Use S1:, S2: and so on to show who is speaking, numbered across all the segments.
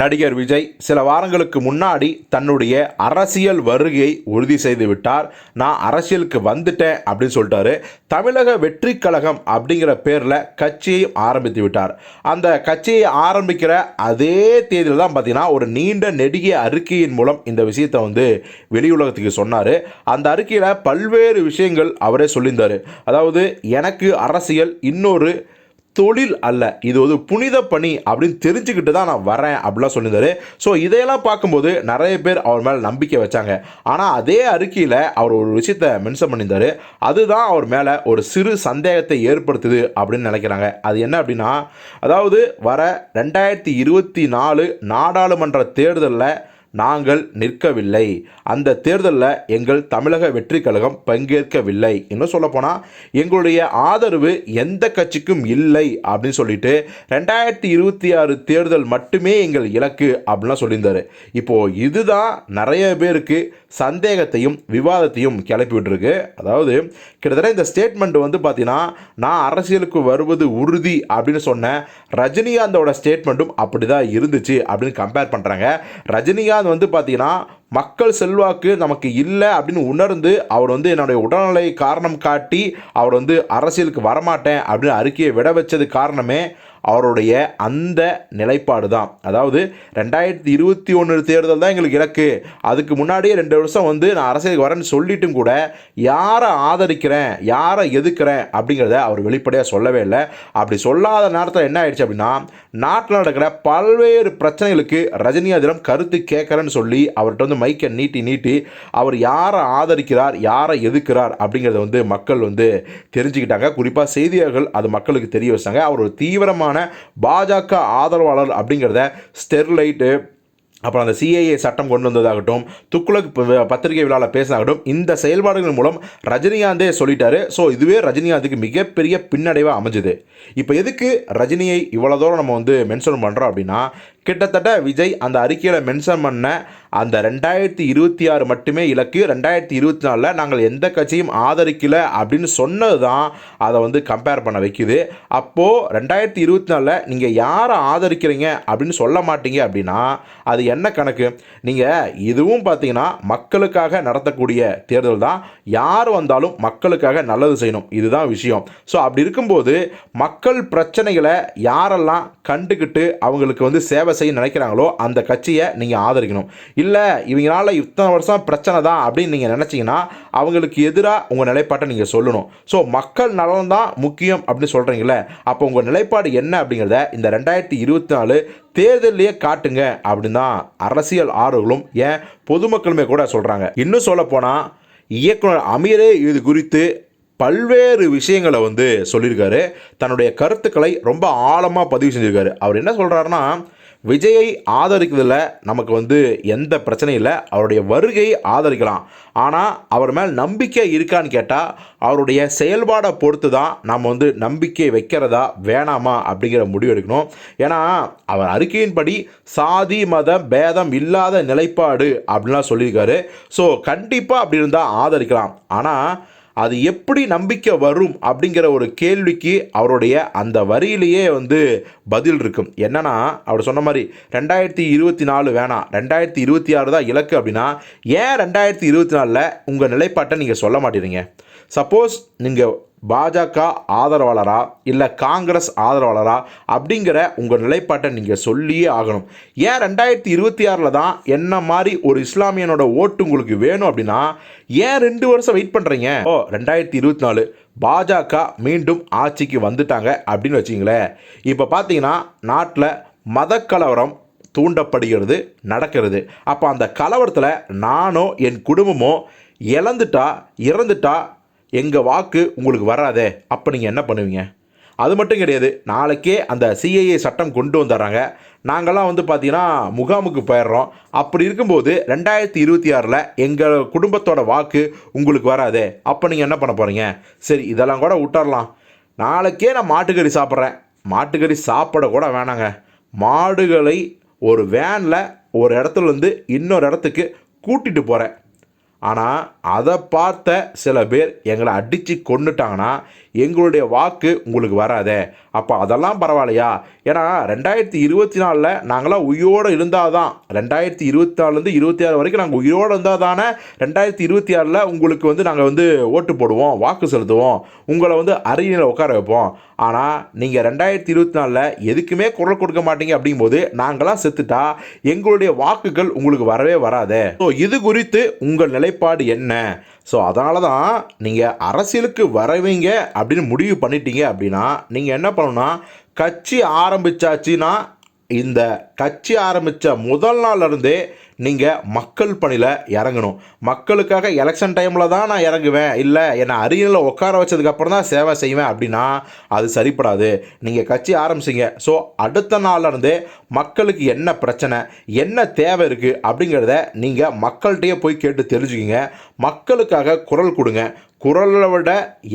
S1: நடிகர் விஜய் சில வாரங்களுக்கு முன்னாடி தன்னுடைய அரசியல் வருகையை உறுதி செய்து விட்டார். நான் அரசியலுக்கு வந்துட்டேன் அப்படின்னு சொல்லிட்டாரு. தமிழக வெற்றி கழகம் அப்படிங்கிற பேரில் கட்சியை ஆரம்பித்து விட்டார். அந்த கட்சியை ஆரம்பிக்கிற அதே தேதியில் தான் பார்த்தீங்கன்னா ஒரு நீண்ட நெடிய அறிக்கையின் மூலம் இந்த விஷயத்தை வந்து வெளியுலகத்துக்கு சொன்னார். அந்த அறிக்கையில் பல்வேறு விஷயங்கள் அவரே சொல்லியிருந்தார். அதாவது எனக்கு அரசியல் இன்னொரு தொழில் அல்ல. இது ஒரு புனித பணி அப்படின்னு தெரிஞ்சுக்கிட்டு தான் நான் வரேன் அப்படிலாம் சொல்லியிருந்தாரு. ஸோ இதையெல்லாம் பார்க்கும்போது நிறைய பேர் அவர் மேலே நம்பிக்கை வச்சாங்க. ஆனால் அதே அறிக்கையில் அவர் ஒரு விஷயத்தை மென்ஷன் பண்ணியிருந்தாரு. அதுதான் அவர் மேலே ஒரு சிறு சந்தேகத்தை ஏற்படுத்துது அப்படின்னு நினைக்கிறாங்க. அது என்ன அப்படின்னா அதாவது வர ரெண்டாயிரத்தி இருபத்தி நாலு நாடாளுமன்ற தேர்தலில் நாங்கள் நிற்கவில்லை. அந்த தேர்தலில் எங்கள் தமிழக வெற்றி கழகம் பங்கேற்கவில்லை. இன்னும் சொல்லப்போனால் எங்களுடைய ஆதரவு எந்த கட்சிக்கும் இல்லை அப்படின்னு சொல்லிட்டு ரெண்டாயிரத்தி இருபத்தி ஆறு தேர்தல் மட்டுமே எங்கள் இலக்கு அப்படின்லாம் சொல்லியிருந்தார். இப்போது இதுதான் நிறைய பேருக்கு சந்தேகத்தையும் விவாதத்தையும் கிளப்பி விட்டுருக்கு. அதாவது கிட்டத்தட்ட இந்த ஸ்டேட்மெண்ட் வந்து பார்த்தீங்கன்னா நான் அரசியலுக்கு வருவது உறுதி அப்படின்னு சொன்ன ரஜினிகாந்தோட ஸ்டேட்மெண்ட்டும் அப்படி தான் இருந்துச்சு அப்படின்னு கம்பேர் பண்ணுறாங்க ரஜினிகாந்த் வந்து பார்த்தீங்கன்னா மக்கள் செல்வாக்கு நமக்கு இல்லை அப்படின்னு உணர்ந்து அவர் வந்து என்னுடைய உடல்நிலை காரணம் காட்டி அவர் வந்து அரசியலுக்கு வரமாட்டேன் அப்படின்னு அறிக்கையை விட வச்சது காரணமே அவருடைய அந்த நிலைப்பாடு தான் அதாவது ரெண்டாயிரத்தி இருபத்தி ஒன்று தேர்தல் தான் எங்களுக்கு இலக்கு. அதுக்கு முன்னாடியே ரெண்டு வருஷம் வந்து நான் அரசியலுக்கு வரேன்னு சொல்லிட்டும் கூட யாரை ஆதரிக்கிறேன் யாரை எதுக்குறேன் அப்படிங்கிறத அவர் வெளிப்படையாக சொல்லவே இல்லை. அப்படி சொல்லாத நேரத்தில் என்ன ஆயிடுச்சு அப்படின்னா நாட்டில் நடக்கிற பல்வேறு பிரச்சனைகளுக்கு ரஜினிகாந்திடம் கருத்து கேட்குறேன்னு சொல்லி அவர்கிட்ட வந்து மைக்கை நீட்டி நீட்டி அவர் யாரை ஆதரிக்கிறார் யாரை எதுக்குறார் அப்படிங்கிறத வந்து மக்கள் வந்து தெரிஞ்சுக்கிட்டாங்க. குறிப்பாக செய்தியாளர்கள் அது மக்களுக்கு தெரிய வச்சாங்க. அவர் ஒரு தீவிரமான பாஜக ஆதரவாளர் அப்படிங்கிறத ஸ்டெர்லைட்டு அப்புறம் அந்த சிஏஏ சட்டம் கொண்டு வந்ததாகட்டும் துக்குளக் பத்திரிகை விழாவில் பேசினாகட்டும் இந்த செயல்பாடுகள் மூலம் ரஜினிகாந்தே சொல்லிட்டாரு. ஸோ இதுவே ரஜினிகாந்துக்கு மிகப்பெரிய பின்னடைவாக அமைஞ்சுது. இப்போ எதுக்கு ரஜினியை இவ்வளோ தூரம் நம்ம வந்து மென்ஷன் பண்ணுறோம் அப்படின்னா கிட்டத்தட்ட விஜய் அந்த அறிக்கையில் மென்ஷன் பண்ண அந்த ரெண்டாயிரத்தி இருபத்தி ஆறு மட்டுமே இலக்கு ரெண்டாயிரத்தி இருபத்தி நாலில் நாங்கள் எந்த கட்சியும் ஆதரிக்கல அப்படின்னு சொன்னது தான் அதை வந்து கம்பேர் பண்ண வைக்குது. அப்போது ரெண்டாயிரத்தி இருபத்தி நாலில் நீங்கள் யாரை ஆதரிக்கிறீங்க அப்படின்னு சொல்ல மாட்டீங்க அப்படின்னா அது என்ன கணக்கு? நீங்கள் இதுவும் பார்த்தீங்கன்னா மக்களுக்காக நடத்தக்கூடிய தேர்தல் தான். யார் வந்தாலும் மக்களுக்காக நல்லது செய்யணும். இதுதான் விஷயம். ஸோ அப்படி இருக்கும்போது மக்கள் பிரச்சனைகளை யாரெல்லாம் கண்டுக்கிட்டு அவங்களுக்கு வந்து சேவை செய்ய நினைக்கிறாங்களோ அந்த கட்சியை நீங்கள் ஆதரிக்கணும். இல்லை இவங்களால இத்தனை வருஷம் பிரச்சனை தான் அப்படின்னு நீங்கள் நினச்சிங்கன்னா அவங்களுக்கு எதிராக உங்கள் நிலைப்பாட்டை நீங்கள் சொல்லணும். ஸோ மக்கள் நலன் தான் முக்கியம் அப்படின்னு சொல்கிறீங்களே அப்போ உங்கள் நிலைப்பாடு என்ன அப்படிங்கிறத இந்த ரெண்டாயிரத்தி இருபத்தி நாலு தேர்தலையே காட்டுங்க அப்படின்னு தான் அரசியல் ஆர்வலும் ஏன் பொதுமக்களுமே கூட சொல்கிறாங்க இன்னும் சொல்லப்போனால் இயக்குனர் அமீரே இது குறித்து பல்வேறு விஷயங்களை வந்து சொல்லியிருக்காரு. தன்னுடைய கருத்துக்களை ரொம்ப ஆழமாக பதிவு செஞ்சுருக்காரு. அவர் என்ன சொல்கிறாருன்னா விஜயை ஆதரிக்கிறதுல நமக்கு வந்து எந்த பிரச்சனையும் இல்லை. அவருடைய வருகையை ஆதரிக்கலாம். ஆனால் அவர் மேல் நம்பிக்கை இருக்கான்னு கேட்டால் அவருடைய செயல்பாடை பொறுத்து தான் நம்ம வந்து நம்பிக்கை வைக்கிறதா வேணாமா அப்படிங்கிற முடிவு எடுக்கணும். ஏன்னா அவர் அறிக்கையின்படி சாதி மத பேதம் இல்லாத நிலைப்பாடு அப்படின்லாம் சொல்லியிருக்காரு. ஸோ கண்டிப்பாக அப்படி இருந்தால் ஆதரிக்கலாம். ஆனால் அது எப்படி நம்பிக்கை வரும் அப்படிங்கிற ஒரு கேள்விக்கு அவருடைய அந்த வரியிலேயே வந்து பதில் இருக்கும். என்னன்னா அவர் சொன்ன மாதிரி ரெண்டாயிரத்தி இருபத்தி நாலு வேணாம். ரெண்டாயிரத்தி இருபத்தி ஆறு தான் இலக்கு அப்படின்னா ஏன் ரெண்டாயிரத்தி இருபத்தி நாலில் உங்கள் நிலைப்பாட்டை நீங்கள் சொல்ல மாட்டேறீங்க? சப்போஸ் நீங்கள் பாஜக ஆதரவாளரா இல்லை காங்கிரஸ் ஆதரவாளரா அப்படிங்கிற உங்கள் நிலைப்பாட்டை நீங்கள் சொல்லியே ஆகணும். ஏன் ரெண்டாயிரத்தி இருபத்தி ஆறில் தான் என்ன மாதிரி ஒரு இஸ்லாமியனோட ஓட்டு உங்களுக்கு வேணும் அப்படின்னா ஏன் ரெண்டு வருஷம் வெயிட் பண்ணுறீங்க ஓ ரெண்டாயிரத்தி இருபத்தி நாலு பாஜக மீண்டும் ஆட்சிக்கு வந்துட்டாங்க அப்படின்னு வச்சிங்களேன். இப்போ பார்த்தீங்கன்னா நாட்டில் மதக்கலவரம் தூண்டப்படுகிறது நடக்கிறது. அப்போ அந்த கலவரத்தில் நானோ என் குடும்பமோ இழந்துட்டா இறந்துட்டா எங்கள் வாக்கு உங்களுக்கு வராதே அப்போ நீங்கள் என்ன பண்ணுவீங்க? அது மட்டும் கிடையாது நாளைக்கே அந்த சிஐஏ சட்டம் கொண்டு வந்துடுறாங்க. நாங்கள்லாம் வந்து பார்த்தீங்கன்னா முகாமுக்கு போயிடுறோம். அப்படி இருக்கும்போது ரெண்டாயிரத்தி இருபத்தி ஆறில் எங்கள் குடும்பத்தோட வாக்கு உங்களுக்கு வராதே அப்போ நீங்கள் என்ன பண்ண போகிறீங்க சரி இதெல்லாம் கூட விட்டுறலாம். நாளைக்கே நான் மாட்டுக்கறி சாப்பிட்றேன். மாட்டுக்கறி சாப்பிட கூட வேணாங்க. மாடுகளை ஒரு வேனில் ஒரு இடத்துல இருந்து இன்னொரு இடத்துக்கு கூட்டிகிட்டு போகிறேன் ஆனால் அதை பார்த்த சில பேர் எங்களை அடித்து கொண்டுட்டாங்கன்னா எங்களுடைய வாக்கு உங்களுக்கு வராதே. அப்போ அதெல்லாம் பரவாயில்லையா? ஏன்னா ரெண்டாயிரத்தி இருபத்தி நாலில் நாங்களாம் உயிரோடு இருந்தால் தான் ரெண்டாயிரத்தி இருபத்தி நாலுலேருந்து இருபத்தி ஆறு வரைக்கும் நாங்கள் உயிரோடு இருந்தால் தானே ரெண்டாயிரத்தி இருபத்தி ஆறில் உங்களுக்கு வந்து நாங்கள் வந்து ஓட்டு போடுவோம் வாக்கு செலுத்துவோம் உங்களை வந்து அரியணையில் உட்கார வைப்போம். ஆனால் நீங்கள் ரெண்டாயிரத்தி இருபத்தி நாலில் எதுக்குமே குரல் கொடுக்க மாட்டீங்க அப்படிங்கும்போது நாங்களாம் செத்துட்டா எங்களுடைய வாக்குகள் உங்களுக்கு வரவே வராதே. ஸோ இது குறித்து உங்கள் நிலை நிலைப்பாடு என்ன? ஸோ அதனால தான் நீங்கள் அரசியலுக்கு வரவீங்க அப்படின்னு முடிவு பண்ணிட்டீங்க அப்படின்னா நீங்கள் என்ன பண்ணணும்னா கட்சி ஆரம்பிச்சாச்சுன்னா இந்த கட்சி ஆரம்பித்த முதல் நாள்லேருந்தே நீங்கள் மக்கள் பணியில் இறங்கணும். மக்களுக்காக எலெக்ஷன் டைமில் தான் நான் இறங்குவேன். இல்லை என்னை அரியணையில் உட்கார வச்சதுக்கப்புறம் தான் சேவை செய்வேன் அப்படின்னா அது சரிப்படாது. நீங்கள் கட்சி ஆரம்பிச்சிங்க. ஸோ அடுத்த நாள்ல இருந்தே மக்களுக்கு என்ன பிரச்சனை என்ன தேவை இருக்குது அப்படிங்கிறத நீங்கள் மக்கள்கிட்டயே போய் கேட்டு தெரிஞ்சுக்கிங்க. மக்களுக்காக குரல் கொடுங்க. குரலை விட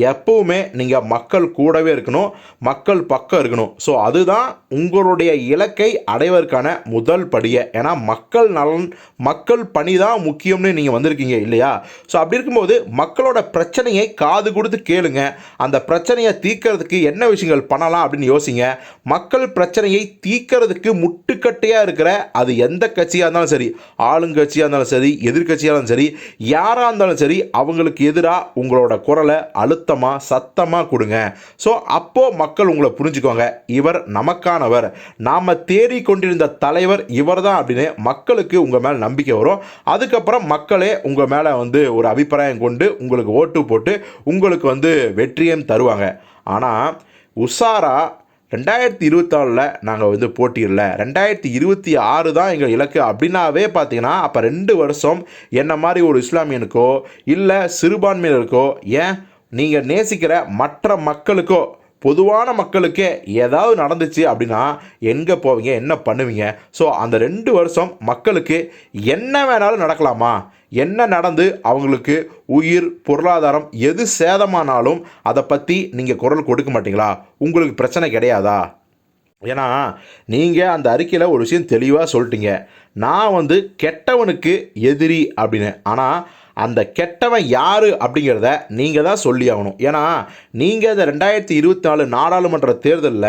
S1: எப்பவுமே நீங்கள் மக்கள் கூடவே இருக்கணும் மக்கள் பக்கம் இருக்கணும். ஸோ அதுதான் உங்களுடைய இலக்கை அடைவதற்கான முதல் படியை. ஏன்னா மக்கள் நலன் மக்கள் பணி தான் முக்கியம்னு நீங்கள் வந்திருக்கீங்க இல்லையா? ஸோ அப்படி இருக்கும்போது மக்களோட பிரச்சனையை காது கொடுத்து கேளுங்க. அந்த பிரச்சனையை தீர்க்கறதுக்கு என்ன விஷயங்கள் பண்ணலாம் அப்படின்னு யோசிங்க. மக்கள் பிரச்சனையை தீர்க்கறதுக்கு முட்டுக்கட்டையாக இருக்கிற அது எந்த கட்சியாக இருந்தாலும் சரி ஆளுங்கட்சியாக இருந்தாலும் சரி எதிர்க்கட்சியாக இருந்தாலும் சரி யாராக இருந்தாலும் சரி அவங்களுக்கு எதிராக உங்களோட குரலை அழுத்தமாக சத்தமாக கொடுங்க. ஸோ அப்போது மக்கள் உங்களை புரிஞ்சுக்கோங்க இவர் நமக்கானவர். நாம் தேடி கொண்டிருந்த தலைவர் இவர் தான் அப்படின்னு மக்களுக்கு உங்கள் மேலே நம்பிக்கை வரும். அதுக்கப்புறம் மக்களே உங்கள் மேலே வந்து ஒரு அபிப்பிராயம் கொண்டு உங்களுக்கு ஓட்டு போட்டு உங்களுக்கு வந்து வெற்றியும் தருவாங்க. ஆனால் உஷாராக ரெண்டாயிரத்தி இருபத்தாறில் நாங்கள் வந்து போட்டியிடல. ரெண்டாயிரத்தி இருபத்தி ஆறு தான் எங்கள் இலக்கு. அப்படின்னாவே பார்த்தீங்கன்னா அப்போ ரெண்டு வருஷம் என்ன மாதிரி ஒரு இஸ்லாமியனுக்கோ இல்லை சிறுபான்மையினருக்கோ ஏன் நீங்கள் நேசிக்கிற மற்ற மக்களுக்கோ பொதுவான மக்களுக்கே ஏதாவது நடந்துச்சு அப்படின்னா எங்கே போவீங்க என்ன பண்ணுவீங்க? ஸோ அந்த ரெண்டு வருஷம் மக்களுக்கு என்ன வேணாலும் நடக்கலாமா? என்ன நடந்து அவங்களுக்கு உயிர் பொருளாதாரம் எது சேதமானாலும் அதை பற்றி நீங்கள் குரல் கொடுக்க மாட்டீங்களா? உங்களுக்கு பிரச்சனை கிடையாதா? ஏன்னா நீங்கள் அந்த அறிக்கையில் ஒரு விஷயம் தெளிவாக சொல்லிட்டீங்க. நான் வந்து கெட்டவனுக்கு எதிரி அப்படின்னு. ஆனால் அந்த கெட்டவன் யார் அப்படிங்கிறத நீங்கள் தான் சொல்லி ஆகணும். ஏன்னா நீங்கள் இந்த ரெண்டாயிரத்தி இருபத்தி நாலு நாடாளுமன்ற தேர்தலில்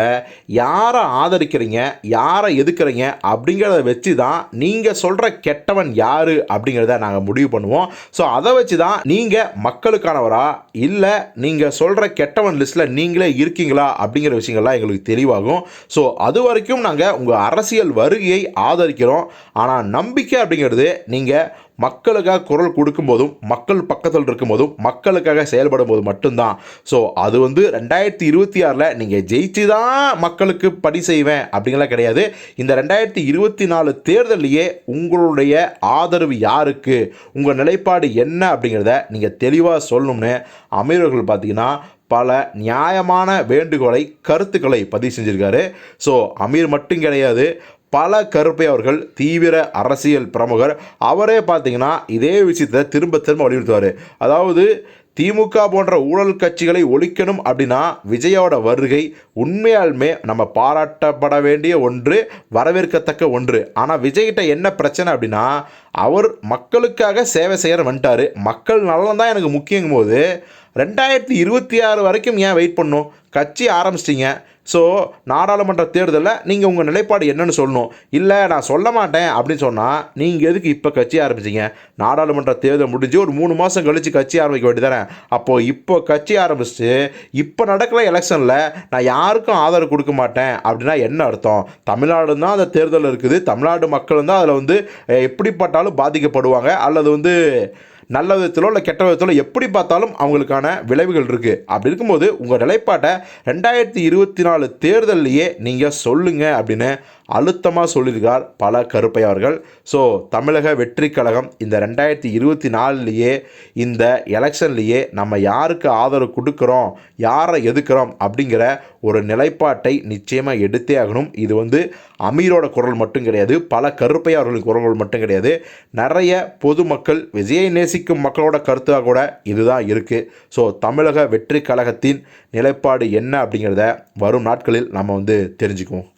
S1: யாரை ஆதரிக்கிறீங்க யாரை எதுக்குறீங்க அப்படிங்கிறத வச்சு தான் நீங்கள் சொல்கிற கெட்டவன் யார் அப்படிங்கிறத நாங்கள் முடிவு பண்ணுவோம். ஸோ அதை வச்சு தான் நீங்கள் மக்களுக்கானவரா இல்லை நீங்கள் சொல்கிற கெட்டவன் லிஸ்ட்டில் நீங்களே இருக்கீங்களா அப்படிங்கிற விஷயங்கள்லாம் எங்களுக்கு தெளிவாகும். ஸோ அது வரைக்கும் நாங்கள் உங்கள் அரசியல் வருகையை ஆதரிக்கிறோம். ஆனால் நம்பிக்கை அப்படிங்கிறது நீங்கள் மக்களுக்காக குரல் கொடுக்கும்போதும் மக்கள் பக்கத்தில் இருக்கும்போதும் மக்களுக்காக செயல்படும் போது மட்டும்தான். ஸோ அது வந்து ரெண்டாயிரத்தி இருபத்தி ஆறில் நீங்கள் ஜெயிச்சு தான் மக்களுக்கு பணி செய்வேன் அப்படிங்கலாம் கிடையாது. இந்த ரெண்டாயிரத்தி இருபத்தி நாலு தேர்தலையே உங்களுடைய ஆதரவு யாருக்கு? உங்கள் நிலைப்பாடு என்ன அப்படிங்கிறத நீங்கள் தெளிவாக சொல்லணும்னு அமீரர்கள் பார்த்தீங்கன்னா பல நியாயமான வேண்டுகோளை கருத்துக்களை பதிவு செஞ்சுருக்காரு. ஸோ அமீர் மட்டும் கிடையாது பல கருப்பை அவர்கள் தீவிர அரசியல் பிரமுகர். அவரே பார்த்தீங்கன்னா இதே விஷயத்தை திரும்ப திரும்ப வலியுறுத்துவார். அதாவது திமுக போன்ற ஊழல் கட்சிகளை ஒழிக்கணும் அப்படின்னா விஜயோட வருகை உண்மையாலுமே நம்ம பாராட்டப்பட வேண்டிய ஒன்று வரவேற்கத்தக்க ஒன்று. ஆனால் விஜய்கிட்ட என்ன பிரச்சனை அப்படின்னா அவர் மக்களுக்காக சேவை செய்கிற வந்துட்டார். மக்கள் நலன் தான் எனக்கு முக்கியங்கும் போது ரெண்டாயிரத்தி இருபத்தி ஆறு வரைக்கும் ஏன் வெயிட் பண்ணும் கட்சி ஆரம்பிச்சிட்டிங்க. ஸோ நாடாளுமன்ற தேர்தலில் நீங்கள் உங்கள் நிலைப்பாடு என்னன்னு சொல்லணும். இல்லை நான் சொல்ல மாட்டேன் அப்படின்னு சொன்னால் நீங்கள் எதுக்கு இப்போ கட்சி ஆரம்பிச்சிங்க? நாடாளுமன்ற தேர்தல் முடிஞ்சு ஒரு மூணு மாதம் கழித்து கட்சி ஆரம்பிக்க வேண்டியதானே அப்போது இப்போ கட்சி ஆரம்பிச்சு இப்போ நடக்கிற எலெக்ஷனில் நான் யாருக்கும் ஆதரவு கொடுக்க மாட்டேன் அப்படின்னா என்ன அர்த்தம்? தமிழ்நாடு தான் அந்த தேர்தல் இருக்குது. தமிழ்நாடு மக்கள் தான் அதில் வந்து எப்படிப்பட்டாலும் பாதிக்கப்படுவாங்க. அல்லது வந்து நல்ல விதத்திலோ இல்லை கெட்ட விதத்திலோ எப்படி பார்த்தாலும் அவங்களுக்கான விளைவுகள் இருக்குது அப்படி இருக்கும்போது உங்கள் நிலைப்பாட்டை ரெண்டாயிரத்தி இருபத்தி நாலு தேர்தல்லையே நீங்கள் சொல்லுங்கள் அப்படின்னு அழுத்தமாக சொல்லியிருக்கார் பல கருப்பையவர்கள் ஸோ தமிழக வெற்றி கழகம் இந்த ரெண்டாயிரத்தி இருபத்தி நாலுலேயே இந்த எலெக்ஷன்லேயே நம்ம யாருக்கு ஆதரவு கொடுக்குறோம் யாரை எதுக்குறோம் அப்படிங்கிற ஒரு நிலைப்பாட்டை நிச்சயமாக எடுத்தே ஆகணும். இது வந்து அமீரோட குரல் மட்டும் கிடையாது பல கருப்பையவர்களின் குரல்கள் மட்டும் கிடையாது. நிறைய பொதுமக்கள் விஜயை நேசிக்கும் மக்களோட கருத்தாக கூட இதுதான் இருக்குது ஸோ தமிழக வெற்றி கழகத்தின் நிலைப்பாடு என்ன அப்படிங்கிறத வரும் நாட்களில் நம்ம வந்து தெரிஞ்சுக்குவோம்.